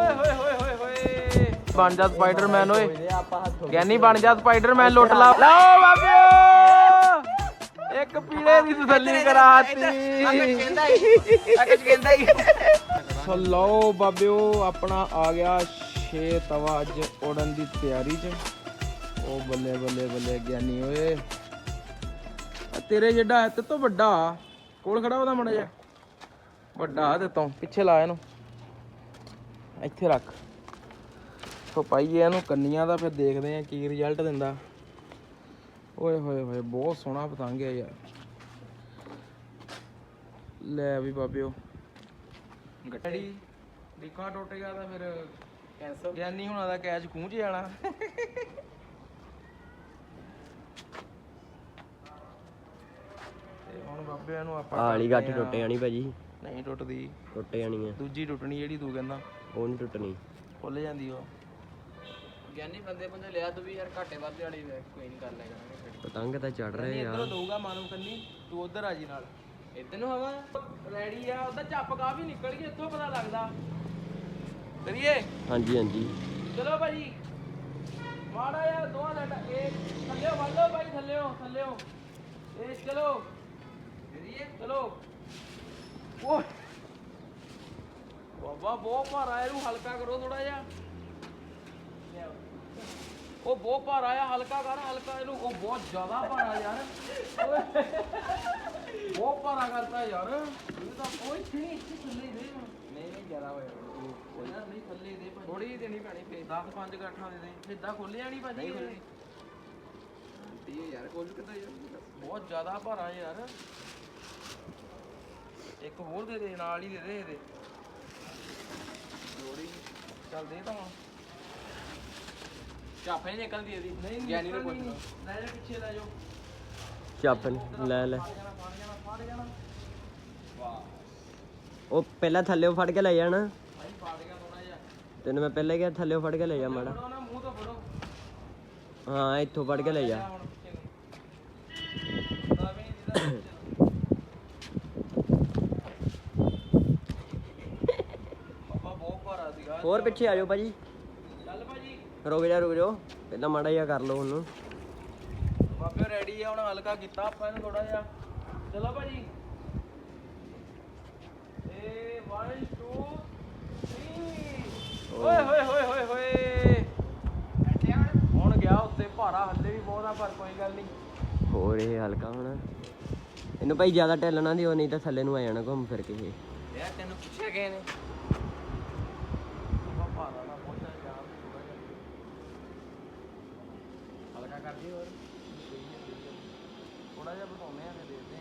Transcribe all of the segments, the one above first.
ਓਏ ਹੋਏ ਹੋਏ ਹੋਏ ਹੋਏ ਬਣ ਜਾ ਸਪਾਈਡਰਮੈਨ ਓਏ। ਗਿਆਨੀ ਬਣ ਜਾ ਸਪਾਈਡਰਮੈਨ ਲੁੱਟ ਲਾ। ਲਓ ਬਾਬਿਓ! ਇੱਕ ਪੀਲੇ ਦੀ ਤਸੱਲੀ ਕਰਾਤੀ। ਸੋ ਲਓ ਬਾਬਿਓ ਆਪਣਾ ਆ ਗਿਆ ਛੇ ਤਵਾ ਅੱਜ ਉੜਨ ਦੀ ਤਿਆਰੀ 'ਚ। ਉਹ ਬੱਲੇ ਬੱਲੇ ਬੱਲੇ ਗਿਆਨੀ ਓਏ। ਤੇਰੇ ਜਿਹੜਾ ਹੈ ਤੇ ਤੋਂ ਵੱਡਾ ਕੋਲ ਖੜਾ ਉਹਦਾ ਮੜਾ ਜਾ ਵੱਡਾ ਤੇ ਤੋਂ ਪਿੱਛੇ ਲਾ ਇਹਨੂੰ। ਇੱਥੇ ਰੱਖ। ਸੋ ਪਾਈਏ ਇਹਨੂੰ ਕੰਨੀਆਂ ਦਾ ਫਿਰ ਦੇਖਦੇ ਆ ਕੀ ਰਿਜ਼ਲਟ ਦਿੰਦਾ। ਓਏ ਹੋਏ ਹੋਏ ਬਹੁਤ ਸੋਹਣਾ ਪਤੰਗ ਹੈ ਯਾਰ। ਲੈ ਵੀ ਬਾਬਿਓ। ਗੱਡੀ ਦੇਖਾ ਟੁੱਟ ਗਿਆ ਤਾਂ ਫਿਰ ਕੈਂਸਲ ਗਿਆਨੀ ਹੁਣਾਂ ਦਾ ਕੈਚ ਖੂੰਝ ਜਾਣਾ ਤੇ ਹੁਣ ਬਾਬਿਆਂ ਨੂੰ ਆਪਾਂ ਆਲੀ ਗੱਠ ਟੁੱਟ ਜਾਣੀ ਭਾਜੀ। ਨਹੀਂ ਟੁੱਟਦੀ। ਟੁੱਟ ਜਾਣੀ ਆ। ਦੂਜੀ ਟੁੱਟਣੀ ਜਿਹੜੀ ਤੂੰ ਕਹਿੰਦਾ। ਉਹ ਨਹੀਂ ਟੁੱਟਣੀ। ਖੁੱਲ ਜਾਂਦੀ ਉਹ। ਗਿਆਨੀ ਬੰਦੇ ਬੰਦੇ ਲਿਆ ਤੂੰ ਵੀ ਯਾਰ ਘਾਟੇ ਵਾਧੇ ਵਾਲੀ ਵੇ, ਕੋਈ ਨਹੀਂ ਕਰ ਲੈ ਕਰਾਂਗੇ ਪਤੰਗ ਤਾਂ ਚੜ ਰਹੇ ਆ। ਇਧਰੋਂ ਦਊਗਾ ਮਾਨੂੰ ਕੰਨੀ ਤੂੰ ਉਧਰ ਆ ਜੀ ਨਾਲ। ਇਦਾਂ ਨੂੰ ਹਵਾ ਰੈਡੀ ਆ ਉਹਦਾ ਚੱਪ ਕਾਫੀ ਨਿਕਲ ਗਈ ਇੱਥੋਂ ਪਤਾ ਲੱਗਦਾ। ਕਰੀਏ? ਹਾਂਜੀ ਹਾਂਜੀ। ਚਲੋ ਭਾਜੀ। ਮਾੜਾ ਯਾਰ ਦੋਹਾਂ ਦਾ ਇਹ ਥੱਲਿਓ ਵੱਲ ਭਾਈ ਥੱਲਿਓ ਥੱਲਿਓ। ਇਹ ਚਲੋ। ਕਰੀਏ? ਚਲੋ। ਓਏ। ਬਾਬਾ ਬਹੁਤ ਭਾਰਾ ਹੈ ਇਹਨੂੰ ਹਲਕਾ ਕਰੋ ਥੋੜਾ ਜਿਹਾ। ਉਹ ਬਹੁਤ ਭਾਰਾ ਆ ਹਲਕਾ ਕਰ ਹਲਕਾ ਇਹਨੂੰ। ਉਹ ਬਹੁਤ ਜ਼ਿਆਦਾ ਭਾਰਾ ਯਾਰ। ਬਹੁਤ ਭਾਰਾ ਕਰਤਾ ਯਾਰ। ਇਹ ਤਾਂ ਕੋਈ ਨਹੀਂ ਇੱਥੇ ਥੱਲੇ ਦੇ। ਨਹੀਂ ਨਹੀਂ ਜ਼ਿਆਦਾ ਹੋਇਆ ਉਹ ਯਾਰ ਨਹੀਂ ਥੱਲੇ ਦੇ ਥੋੜੀ ਦੇਣੀ ਪੈਣੀ ਫੇਰ। 10 5 ਗੱਠਾਂ ਦੇ ਦੇ। ਸਿੱਧਾ ਖੋਲਿਆ ਨਹੀਂ ਭਾਜੀ ਤੀ ਯਾਰ ਕੋਲ ਕਿੱਦਾਂ ਯਾਰ ਬਹੁਤ ਜ਼ਿਆਦਾ ਭਾਰਾ ਯਾਰ। ਇੱਕ ਹੋਰ ਦੇ ਦੇ ਨਾਲ ਹੀ ਦੇ ਦੇ ਇਹਦੇ। ਲੋੜੀ ਚੱਲ ਦੇ ਤਾਂ ਚਾਫੇ ਨਿਕਲਦੀ ਇਹਦੀ। ਨਹੀਂ ਗਿਆਨੀ ਨੂੰ ਪੁੱਛ ਲਓ ਲੈ ਜਾ ਪਿੱਛੇ ਲੈ ਜਾਓ। ਚੱਪ ਲੈ ਲੈ। ਫੜ ਜਾਣਾ ਫੜ ਜਾਣਾ ਫੜ ਜਾਣਾ। ਉਹ ਪਹਿਲਾਂ ਥੱਲੇੋਂ ਫੜ ਕੇ ਲੈ ਜਾਣਾ ਭਾਈ ਫੜ ਗਿਆ ਥੋੜਾ ਜਿਹਾ। ਤੈਨੂੰ ਮੈਂ ਪਹਿਲੇ ਕਿਹਾ ਥੱਲੇੋਂ ਫੜ ਕੇ ਲੈ ਜਾ ਮਾੜਾ। ਫੜੋ ਨਾ ਮੂੰਹ ਤੋਂ ਫੜੋ। ਹਾਂ ਇੱਥੋਂ ਫੜ ਕੇ ਲੈ ਜਾ ਹੁਣ ਪਿੱਛੇ ਨੂੰ ਤਾਂ ਵੀ ਨਹੀਂ ਦੀਦਾ ਬਾਬਾ ਬਹੁਤ ਭਾਰਾ ਸੀਗਾ ਹੋਰ ਪਿੱਛੇ ਆ ਜਾਓ ਭਾਜੀ। ਚੱਲ ਭਾਜੀ। ਰੁਕ ਜਾ ਰੁਕ ਜਾਓ। ਪਹਿਲਾਂ ਮਾੜਾ ਜਿਹਾ ਕਰ ਲਓ ਉਹਨੂੰ। ਬਾਬੇ ਰੈਡੀ ਆ ਹੁਣ ਹਲਕਾ ਕੀਤਾ ਆਪਾਂ ਇਹਨੂੰ ਥੋੜਾ ਜਿਹਾ। ਚਲੋ ਭਾਜੀ। ਏ 1 2 3 ਓਏ ਹੋਏ ਹੋਏ ਹੋਏ ਹੋਏ। ਹੁਣ। ਗਿਆ ਉੱਤੇ ਭਾਰਾ ਹੱਲੇ ਵੀ ਬਹੁਤ ਆ ਪਰ ਕੋਈ ਗੱਲ ਨਹੀਂ। ਹੋਰ ਇਹ ਹਲਕਾ ਹੋਣਾ। ਇਹਨੂੰ ਭਾਈ ਜ਼ਿਆਦਾ ਢਿੱਲਣਾ ਦਿਓ ਨਹੀਂ ਤਾਂ ਥੱਲੇ ਨੂੰ ਆ ਜਾਣਾ ਘੁੰਮ ਫਿਰ ਕੇ ਇਹ। ਯਾਰ ਤੈਨੂੰ ਪੁੱਛਿਆ ਗਏ ਨੇ ਭਾਰਾ ਨਾ ਬਹੁਤ ਜ਼ਿਆਦਾ ਹਲਕਾ ਕਰ ਦੀ ਹੋਰ। ਥੋੜਾ ਜਿਹਾ ਬਤਾਉਨੇ ਆ ਫਿਰ ਦੇਖਦੇ ਆ।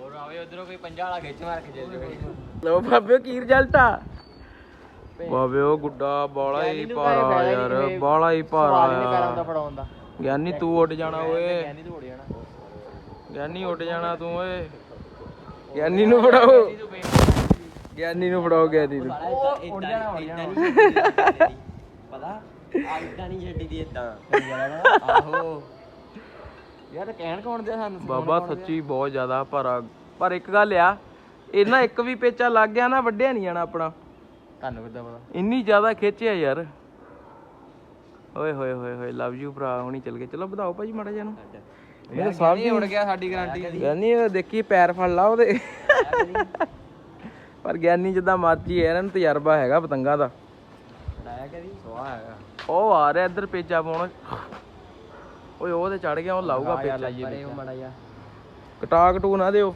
ਹੋਰ ਆਵੇ ਉਧਰੋਂ ਕੋਈ ਪੰਜਾ ਵਾਲਾ ਖਿੱਚ ਮਾਰ ਕੇ ਚੱਲ ਜਾਵੇ ਲੋ ਬਾਬੇ ਕੀ ਰਿਜ਼ਲਟ ਆ? ਬਾਬੇ ਉਹ ਗੁੱਡਾ ਬਾਲਾ ਹੀ ਭਾਰਾ ਯਾਰ ਬਾਲਾ ਹੀ ਭਾਰਾ ਆ ਫੜਾਉਣ ਦਾ। ਗਿਆਨੀ ਤੂੰ ਉੱਡ ਜਾਣਾ ਓਏ। ਗਿਆਨੀ ਤੂੰ ਉੜ ਜਾਣਾ। ਗਿਆਨੀ ਉੱਡ ਜਾਣਾ ਤੂੰ ਓਏ। ਗਿਆਨੀ ਨੂੰ ਫੜਾਓ। ਗਿਆਨੀ ਨੂੰ ਫੜਾਓ ਗਿਆਨੀ ਨੂੰ। ਉੱਡ ਜਾਣਾ ਉੱਡ ਜਾਣਾ। ਪਤਾ? ਆ ਇਦਾਂ ਨਹੀਂ ਛੱਡੀ ਦੀ ਇਦਾਂ ਆਹੋ। ਯਾਰ ਕਹਿਣ ਕੌਣ ਦੇ ਸਾਨੂੰ ਬਾਬਾ ਸੱਚੀ ਬਹੁਤ ਜ਼ਿਆਦਾ ਭਾਰਾ ਪਰ ਇੱਕ ਗੱਲ ਆ ਇਹਨਾਂ ਇੱਕ ਵੀ ਪੇਚਾ ਲੱਗ ਗਿਆ ਨਾ ਵੱਡਿਆ ਨਹੀਂ ਜਾਣਾ ਆਪਣਾ। ਤੁਹਾਨੂੰ ਕਿੱਦਾਂ ਪਤਾ? ਇੰਨੀ ਜ਼ਿਆਦਾ ਖਿੱਚਿਆ ਯਾਰ। ਓਏ ਹੋਏ ਹੋਏ ਹੋਏ ਲਵ ਯੂ ਭਰਾ ਹੁਣੀ ਚੱਲ ਗਏ। ਚਲੋ ਵਧਾਓ ਭਾਜੀ ਮਾੜਾ ਜਿਹਾ ਨੂੰ। ਮੇਰੇ ਸਾਹਿਬ ਜੀ ਉੜ ਗਿਆ ਸਾਡੀ ਗਾਰੰਟੀ ਗਿਆਨੀ ਉਹ ਦੇਖੀ ਪੈਰ ਫੜ ਲਾ ਉਹਦੇ। ਪਰ ਗਿਆਨੀ ਜਿੱਦਾਂ ਮਰਜ਼ੀ ਹੈ ਇਹਨਾਂ ਨੂੰ ਤਜਰਬਾ ਹੈਗਾ ਪਤੰਗਾਂ ਦਾ। ਲਾਇਆ ਕਦੀ ਸਵਾਹ ਹੈਗਾ। ਉਹ ਆ ਰਿਹਾ ਇੱਧਰ ਪੇਚਾ ਪਾਉਣ। ਓਏ ਉਹ ਤੇ ਚੜ ਗਿਆ ਉਹ ਲਾਊਗਾ ਪੇਚਾ ਪਰੇ ਉਹ ਮਾੜਾ ਜਿਹਾ। ਕਟਾ ਕਟੂ ਨਾ ਦਿਓ।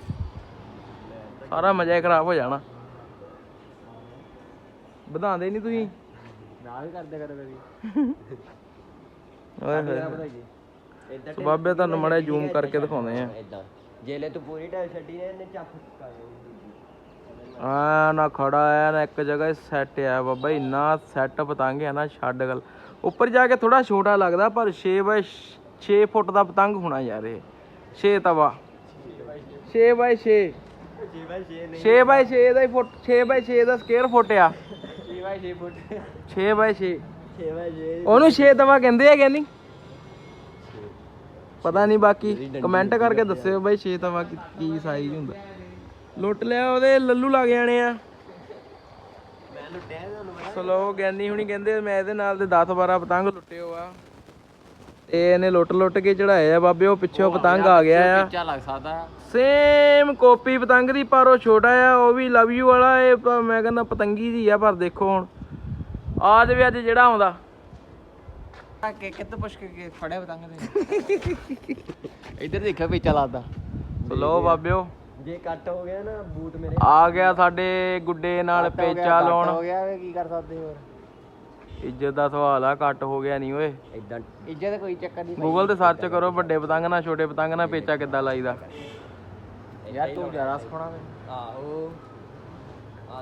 ਸਾਰਾ ਮਜ਼ਾ ਖਰਾਬ ਹੋ ਜਾਣਾ। ਵਧਾਉਂਦੇ ਨਹੀਂ ਤੁਸੀਂ? ਨਾ ਵੀ ਕਰਦੇ ਕਰੋ ਕਦੀ। ਓਏ ਹੋਏ ਬਾਬੇ ਤੁਹਾਨੂੰ ਮੜਾ ਜ਼ੂਮ ਕਰਕੇ ਦਿਖਾਉਂਦੇ ਆ। ਇਦਾਂ ਜੇਲੇ ਤੂੰ ਪੂਰੀ ਢਾਲ ਛੱਡੀ ਨੇ ਇਹਨੇ ਚੱਪ ਚੁਕਾਇਆ ਆ ਨਾ ਖੜਾ ਆ ਨਾ ਇੱਕ ਜਗ੍ਹਾ ਸੈੱਟ ਆ ਬਾਬਾ ਇੰਨਾ ਸੈੱਟ ਪਤੰਗ ਹੈ ਨਾ ਛੱਡ ਗੱਲ। ਉੱਪਰ ਜਾ ਕੇ ਥੋੜਾ ਛੋਟਾ ਲੱਗਦਾ ਪਰ 6 ਬਾਈ 6 ਫੁੱਟ ਦਾ ਪਤੰਗ ਹੋਣਾ ਯਾਰ ਇਹ। 6 ਤਵਾ। 6 ਬਾਈ 6 6 ਬਾਈ 6 ਦਾ ਫੁੱਟ 6 ਬਾਈ 6 ਦਾ ਸਕੁਅਰ ਫੁੱਟ ਆ। 6 ਬਾਈ 6 ਫੁੱਟ 6 ਬਾਈ 6 ਛੇ। ਵਜੇ ਉਹਨੂੰ 6 ਤਵਾ ਕਹਿੰਦੇ ਹੈਗੇ ਨਹੀਂ? ਪਤਾ ਨਹੀਂ ਬਾਕੀ ਕਮੈਂਟ ਕਰਕੇ ਦੱਸਿਓ ਬਾਈ 6 ਤਵਾ ਕੀ ਸਾਈਜ਼ ਹੁੰਦਾ। ਲੁੱਟ ਲਿਆ ਉਹਦੇ ਲੱਲੂ ਲੱਗ ਜਾਣੇ ਆ। ਲੁੱਟਿਆ ਤੁਹਾਨੂੰ ਪਤਾ। ਸਲੋ ਗਿਆਨੀ ਹੁਣੀ ਕਹਿੰਦੇ ਮੈਂ ਇਹਦੇ ਨਾਲ ਦੇ 10 12 ਪਤੰਗ ਲੁੱਟਿਓ ਆ। ਤੇ ਇਹਨੇ ਲੁੱਟ ਲੁੱਟ ਕੇ ਚੜਾਏ ਆ ਬਾਬੇ ਉਹ ਪਿੱਛੋਂ ਪਤੰਗ ਆ ਗਿਆ ਆ। ਬੱਚਾ ਲੱਗ ਸਕਦਾ। ਸੇਮ ਕਾਪੀ ਪਤੰਗ ਦੀ ਪਰ ਉਹ ਛੋਟਾ ਆ ਉਹ ਵੀ ਲਵ ਯੂ ਵਾਲਾ ਇਹ ਪ- ਮੈਂ ਕਹਿੰਦਾ ਪਤੰਗੀ ਦੀ ਆ ਪਰ ਦੇਖੋ ਹੁਣ। ਆ ਜਾਵੇ ਅੱਜ ਜਿਹੜਾ ਆਉਂਦਾ। ਕਿ ਕਿੱਥੇ ਪੁੱਛ ਕੇ ਫੜਿਆ ਪਤੰਗ ਦੇ ਇੱਧਰ ਦੇਖਿਆ ਪੇਚਾ ਲੱਗਦਾ ਸਲੋ ਬਾਬਿਓ। ਜੇ ਕੱਟ ਹੋ ਗਿਆ ਨਾ ਬੂਟ ਮੇਰੇ। ਆ ਗਿਆ ਸਾਡੇ ਗੁੱਡੇ ਨਾਲ ਪੇਚਾ ਲਾਉਣ। ਹੋ ਗਿਆ ਕੀ ਕਰ ਸਕਦੇ ਹੋਰ? ਇੱਜ਼ਤ ਦਾ ਸਵਾਲ ਆ ਕੱਟ ਹੋ ਗਿਆ ਨਹੀਂ ਓਏ। ਇਦਾਂ ਇੱਜ਼ਤ ਕੋਈ ਚੱਕਰ ਨਹੀਂ ਗੂਗਲ ਤੇ ਸਰਚ ਕਰੋ ਵੱਡੇ ਪਤੰਗ ਨਾਲ ਛੋਟੇ ਪਤੰਗ ਨਾਲ ਪੇਚਾ ਕਿੱਦਾਂ ਲਾਈਦਾ। ਯਾਰ ਤੂੰ ਜ਼ਿਆਦਾ ਸਿਖਾਉਣਾ ਵੇ। ਆਹੋ।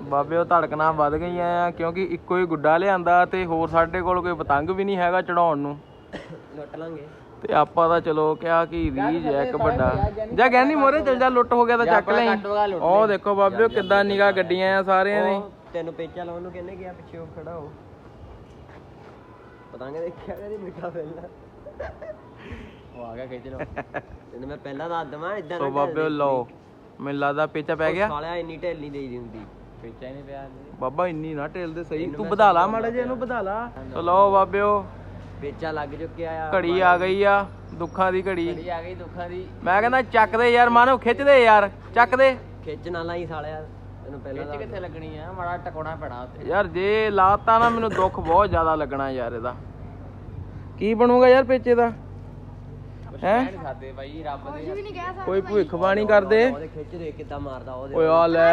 ਬਾਬੇ ਉਹ ਧੜਕਣਾ ਵੱਧ ਗਈਆਂ ਆ ਕਿਉਂਕਿ ਇੱਕੋ ਹੀ ਗੁੱਡਾ ਲਿਆਂਦਾ ਤੇ ਹੋਰ ਸਾਡੇ ਕੋਲ ਕੋਈ ਪਤੰਗ ਵੀ ਨਹੀਂ ਹੈਗਾ ਚੜਾਉਣ ਨੂੰ। ਲੁੱਟ ਲਾਂਗੇ। ਤੇ ਆਪਾਂ ਤਾਂ ਚਲੋ ਕਿਹਾ ਕਿ ਰੀਜ ਹੈ ਇੱਕ ਵੱਡਾ। ਜਾਂ ਕਹਿੰਦੀ ਮੋਰੇ ਚੱਲ ਜਾ ਲੁੱਟ ਹੋ ਗਿਆ ਤਾਂ ਚੱਕ ਲਈ ਉਹ ਦੇਖੋ ਬਾਬੇ ਉਹ ਕਿੱਦਾਂ ਨਿਗਾ ਗੱਡੀਆਂ ਆ ਸਾਰਿਆਂ ਦੀ। ਉਹ ਤੈਨੂੰ ਪੇਚਾ ਲਾਉਣ ਨੂੰ ਕਿਹਨੇ ਗਿਆ ਪਿੱਛੇ ਉਹ ਖੜਾ ਹੋ। ਪਤੰਗ ਦੇਖਿਆ ਕਦੀ ਮਿੱਠਾ ਪਹਿਲਾਂ। ਉਹ ਆ ਗਿਆ ਖਿੱਚ ਲੋ ਤੈਨੂੰ ਮੈਂ ਪਹਿਲਾਂ ਦੱਸ ਦਵਾਂ ਇਦਾਂ ਸੋ ਬਾਬੇ ਲਓ। ਮੈਨੂੰ ਲੱਗਦਾ ਪੇਚਾ ਪੈ ਗਿਆ। ਸਾਲਿਆ ਇੰਨੀ ਢਿੱਲ ਨਹੀਂ ਦੇਈਦੀ ਹੁੰਦੀ। ਪੇਚਾ ਹੀ ਨਹੀਂ ਪਿਆ ਬਾਬਾ ਇੰਨੀ ਨਾ ਟੇਲਦੇ ਸਹੀ। ਤੂੰ ਵਧਾ ਲਾ ਮਾੜਾ ਜਿਹਾ ਇਹਨੂੰ ਵਧਾ ਲਾ। ਲਓ ਬਾਬਿਓ। ਪੇਚਾ ਲੱਗ ਚੁੱਕਿਆ ਆ ਘੜੀ ਆ ਗਈ ਆ ਦੁੱਖਾਂ ਦੀ ਘੜੀ। ਘੜੀ ਆ ਗਈ ਦੁੱਖਾਂ ਦੀ। ਮੈਂ ਕਹਿੰਦਾ ਚੱਕ ਦੇ ਯਾਰ ਮਾਨੋ ਖਿੱਚ ਦੇ ਯਾਰ ਚੱਕ ਦੇ। ਖਿੱਚ ਨਾ ਲਾਈ ਸਾਲਿਆ ਤੈਨੂੰ ਪਹਿਲਾਂ ਖਿੱਚ ਕਿੱਥੇ ਲੱਗਣੀ ਆ? ਮਾੜਾ ਟਕੋਣਾ ਪੈਣਾ ਉੱਤੇ ਯਾਰ ਜੇ ਲਾਤਾ ਨਾ ਮੈਨੂੰ ਦੁੱਖ ਬਹੁਤ ਜ਼ਿਆਦਾ ਲੱਗਣਾ ਯਾਰ ਇਹਦਾ। ਕੀ ਬਣੂਗਾ ਯਾਰ ਪੇਚੇ ਦਾ? ਹੈ? ਨਹੀਂ ਖਾਦੇ ਬਾਈ ਰੱਬ ਦੇ ਕੋਈ ਭਵਿੱਖਬਾਣੀ ਕਰਦੇ? ਉਹਦੇ ਖਿੱਚ ਦੇ ਕਿੱਦਾਂ ਮਾਰਦਾ ਉਹਦੇ ਓਏ ਆ ਲੈ।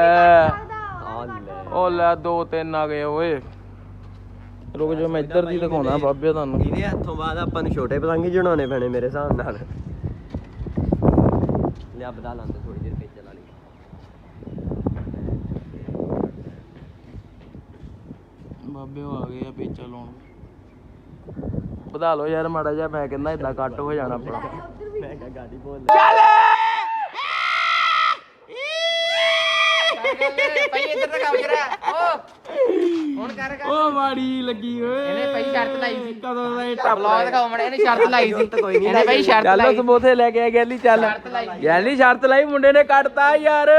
ਆ ਲੈ। ਉਹ ਲੈ ਦੋ ਤਿੰਨ ਆ ਗਏ ਓਏ। ਰੁਕ ਜਾ ਮੈਂ ਇੱਧਰ ਦੀ ਦਿਖਾਉਣਾ ਬਾਬੇ ਤੁਹਾਨੂੰ। ਇਹਦੇ ਹੱਥੋਂ ਬਾਅਦ ਆਪਾਂ ਨੂੰ ਛੋਟੇ ਪਤੰਗ ਹੀ ਜਣਾਉਣੇ ਪੈਣੇ ਮੇਰੇ ਹਿਸਾਬ ਨਾਲ। ਲਿਆ ਬਦਾ ਲਾਂਦੇ ਥੋੜੀ ਦੇਰ ਪੇਚਾ ਲਾ ਲਈ ਬਾਬੇ ਉਹ ਆ ਗਏ ਆ ਪੇਚਾ ਲਾਉਣ। ਵਧਾ ਲਓ ਯਾਰ ਮਾੜਾ ਜਿਹਾ ਮੈਂ ਕਹਿੰਦਾ ਇਦਾਂ ਕੱਟ ਹੋ ਜਾਣਾ ਆਪਣਾ। ਮੈਂ ਕਿਹਾ ਗਾੜੀ ਬੋਲ। ਭਾਈ ਇੱਧਰ ਤਾਂ ਕੰਮ ਕਰਾ। ਓ ਹੁਣ ਕਰ ਕਰ। ਉਹ ਮਾੜੀ ਲੱਗੀ ਓਏ। ਇਹਨੇ ਭਾਈ ਸ਼ਰਤ ਲਾਈ ਸੀ। ਕਦੋਂ ਦਾ ਇਹ ਟੱਪ ਬਲੌਗ ਦਿਖਾਓ ਮੜੇ ਇਹਨੇ ਸ਼ਰਤ ਲਾਈ ਸੀ। ਇਹਨੇ ਭਾਈ ਸ਼ਰਤ ਚੱਲ ਲਾਈ ਸਮੋਸੇ ਲੈ ਕੇ ਆ ਗੈਲੀ ਚੱਲ। ਗੈਲੀ ਸ਼ਰਤ ਲਾਈ ਮੁੰਡੇ ਨੇ ਕੱਟਤਾ ਯਾਰ।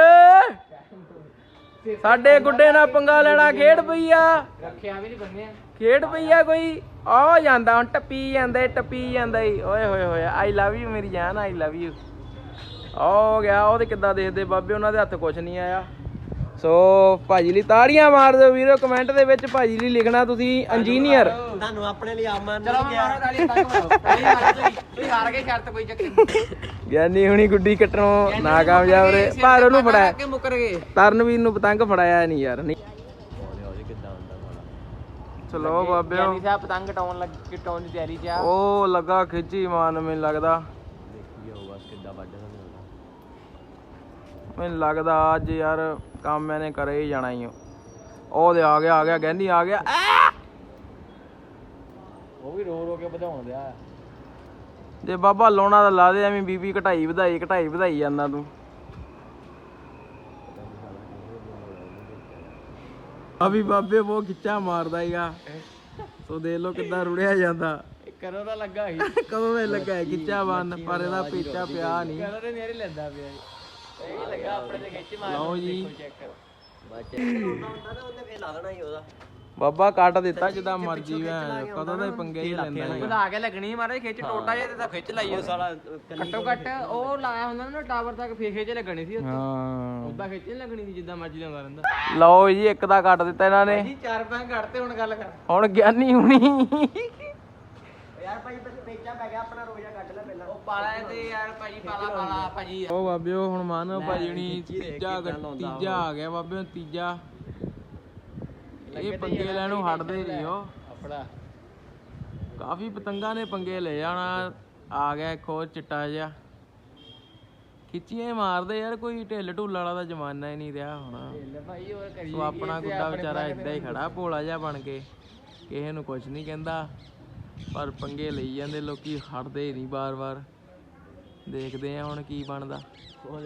ਸਾਡੇ ਗੁੱਡੇ ਨਾਲ ਪੰਗਾ ਲੈਣਾ ਖੇਡ ਪਈ ਆ। ਰੱਖਿਆ ਵੀ ਨਹੀਂ ਬੰਨਿਆ। ਖੇਡ ਪਈ ਆ ਕੋਈ। ਆ ਜਾਂਦਾ ਹੁਣ ਟੱਪੀ ਜਾਂਦਾ ਟੱਪੀ ਜਾਂਦਾ ਈ। ਓਏ ਹੋਏ ਹੋਏ ਆਈ ਲਵ ਯੂ ਮੇਰੀ ਜਾਨ ਆਈ ਲਵ ਯੂ ਹੋ ਗਿਆ ਉਹਦੇ ਕਿੱਦਾਂ ਦੇਖਦੇ ਬਾਬੇ ਉਹਨਾਂ ਦੇ ਹੱਥ ਕੁਛ ਨਹੀਂ ਆਇਆ। ਸੋ ਭਾਜੀ ਲਈ ਤਾੜੀਆਂ ਮਾਰ ਦਿਓ ਵੀਰੋ ਕਮੈਂਟ ਦੇ ਵਿੱਚ ਭਾਜੀ ਲਈ ਲਿਖਣਾ ਤੁਸੀਂ ਇੰਜੀਨੀਅਰ ਤੁਹਾਨੂੰ ਆਪਣੇ ਲਈ ਆਮਨ ਚਲੋ ਮਾਰੋ ਤਾਲੀ ਤੱਕ ਮਾਰੋ ਭਾਈ ਹਾਰ ਗਈ ਤੁਸੀਂ ਹਾਰ ਗਏ ਸ਼ਰਤ ਕੋਈ ਚੱਕਰ ਨਹੀਂ। ਗਿਆਨੀ ਹੁਣੀ ਗੁੱਡੀ ਕੱਟਣੋਂ ਨਾ ਕਾਮਯਾਬ ਰਹੇ। ਪਰ ਉਹਨੂੰ ਫੜਾਇਆ। ਕਿ ਮੁੱਕਰ ਗਏ। ਤਰਨਵੀਰ ਨੂੰ ਪਤੰਗ ਫੜਾਇਆ ਨਹੀਂ ਯਾਰ ਨਹੀਂ ਚਲੋ ਬਾਬਿਓ। ਗਿਆਨੀ ਸਾਹਿਬ ਪਤੰਗ ਕਟਾਉਣ ਲੱਗ ਕਟਾਉਣ ਦੀ ਤਿਆਰੀ ਚ ਆ। ਉਹ ਲੱਗਾ ਖਿੱਚੀ ਮਾਨ ਮੈਨੂੰ ਲੱਗਦਾ। ਦੇਖੀ ਜਾਓ ਬਸ ਕਿੱਦਾਂ ਵੱਢਦਾ ਨਹੀਂ ਮੈਨੂੰ ਲੱਗਦਾ ਅੱਜ ਯਾਰ ਕੰਮ ਇਹਨੇ ਕਰੇ ਹੀ ਜਾਣਾ ਹੀ ਉਹ ਦੇ ਆ ਗਿਆ ਆ ਗਿਆ ਗੈਂਦੀ ਆ ਗਿਆ! ਉਹ ਵੀ ਰੋ ਰੋ ਕੇ ਵਧਾਉਣ ਦਿਆ। ਜੇ ਬਾਬਾ ਲਾਉਣਾ ਤਾਂ ਲਾ ਦੇ ਐਵੇਂ ਬੀਬੀ ਘਟਾਈ ਵਧਾਈ ਘਟਾਈ ਵਧਾਈ ਜਾਂਦਾ ਤੂੰ। ਆ ਵੀ ਬਾਬੇ ਉਹ ਖਿੱਚਾ ਮਾਰਦਾ ਹੀਗਾ ਸੋ ਦੇਖ ਲੋ ਕਿੱਦਾਂ ਰੁੜਿਆ ਜਾਂਦਾ। ਕਰੋ ਤਾਂ ਲੱਗਾ ਸੀ? ਕਦੋਂ ਦਾ ਲੱਗਾ ਹੈ ਖਿੱਚਾ ਬੰਨ ਪਰ ਇਹਦਾ ਪੇਚਾ ਪਿਆ ਨਹੀਂ। ਕਰੋ ਤੇ ਨੇਰੇ ਲੈਂਦਾ ਪਿਆ ਇਹ ਲੱਗਾ ਆਪਣੇ ਤੇ ਖਿੱਚ ਮਾਰ ਲਓ ਜੀ। ਚੈੱਕ ਬੱਚੇ ਹੁੰਦਾ ਨਾ ਉਹਨੇ ਫੇਰ ਲਾ ਦੇਣਾ ਹੀ ਉਹਦਾ ਬਾਬਾ ਕੱਟ ਦਿੱਤਾ ਜਿੱਦਾਂ ਮਰਜ਼ੀ ਹੈ ਕਦੋਂ ਦਾ ਹੀ ਪੰਗੇ ਹੀ ਲੈਂਦਾ ਹੈ ਵਧਾ ਕੇ ਲੱਗਣੀ ਮਾਰੇ ਖਿੱਚ ਟੋਟਾ ਜੇ ਤੇ ਤਾਂ ਖਿੱਚ ਲਾਈ ਉਹ ਸਾਲਾ ਘੱਟੋ ਘੱਟ ਉਹ ਲਾਇਆ ਹੁੰਦਾ ਨਾ ਟਾਵਰ ਤੱਕ ਫੇਰ ਖਿੱਚ ਲੱਗਣੀ ਸੀ ਹਾਂ। ਉਦਾਂ ਖਿੱਚ ਨਹੀਂ ਲੱਗਣੀ ਸੀ ਜਿੱਦਾਂ ਮਰਜ਼ੀ ਲਾਉਂਦਾ ਰਹਿੰਦਾ। ਲਓ ਜੀ ਇੱਕ ਦਾ ਕੱਟ ਦਿੱਤਾ ਇਹਨਾਂ ਨੇ। ਜੀ ਚਾਰ ਪੰਜ ਘੱਟ ਤੇ ਹੁਣ ਗੱਲ ਕਰ। ਹੁਣ ਗਿਆਨੀ ਹੁਣੀ। ਯਾਰ ਭਾਈ ਪੇਚਾ ਪੈ ਗਿਆ ਆਪਣਾ ਉਹ ਪਾਲਾ ਤੇ ਯਾਰ ਭਾਜੀ ਪਾਲਾ ਪਾਲਾ ਭਾਜੀ ਉਹ ਬਾਬਿਓ ਹੁਣ ਮਾਨੋ ਭਾਜੀ ਹੁਣੀ ਤੀਜਾ ਤੀਜਾ ਆ ਗਿਆ ਬਾਬਿਓ ਤੀਜਾ। ਇਹ ਪੰਗੇ ਲੈਣੋਂ ਹਟਦੇ ਨਹੀਂ ਉਹ। ਆਪਣਾ। ਕਾਫੀ ਪਤੰਗਾਂ ਨੇ ਪੰਗੇ ਲੈ ਜਾਣਾ ਆ ਗਿਆ ਇੱਕ ਹੋਰ ਚਿੱਟਾ ਜਿਹਾ। ਖਿੱਚੀਆਂ ਹੀ ਮਾਰਦੇ ਯਾਰ ਕੋਈ ਢਿੱਲ ਢੁੱਲ ਵਾਲਾ ਦਾ ਜ਼ਮਾਨਾ ਹੀ ਨਹੀਂ ਰਿਹਾ ਹੁਣ। ਲੈ ਭਾਈ ਹੋਰ ਕਰੀ ਸੋ ਆਪਣਾ ਗੁੱਡਾ ਵਿਚਾਰਾ ਇਦਾਂ ਹੀ ਖੜਾ ਭੋਲਾ ਜਿਹਾ ਬਣ ਕੇ। ਕਿਸੇ ਨੂੰ ਕੁਝ ਨਹੀਂ ਕਹਿੰਦਾ। ਪਰ ਪੰਗੇ ਲਈ ਜਾਂਦੇ ਲੋਕੀ ਹਟਦੇ ਨਹੀਂ ਬਾਰ-ਬਾਰ ਦੇਖਦੇ ਆ ਹੁਣ ਕੀ ਬਣਦਾ।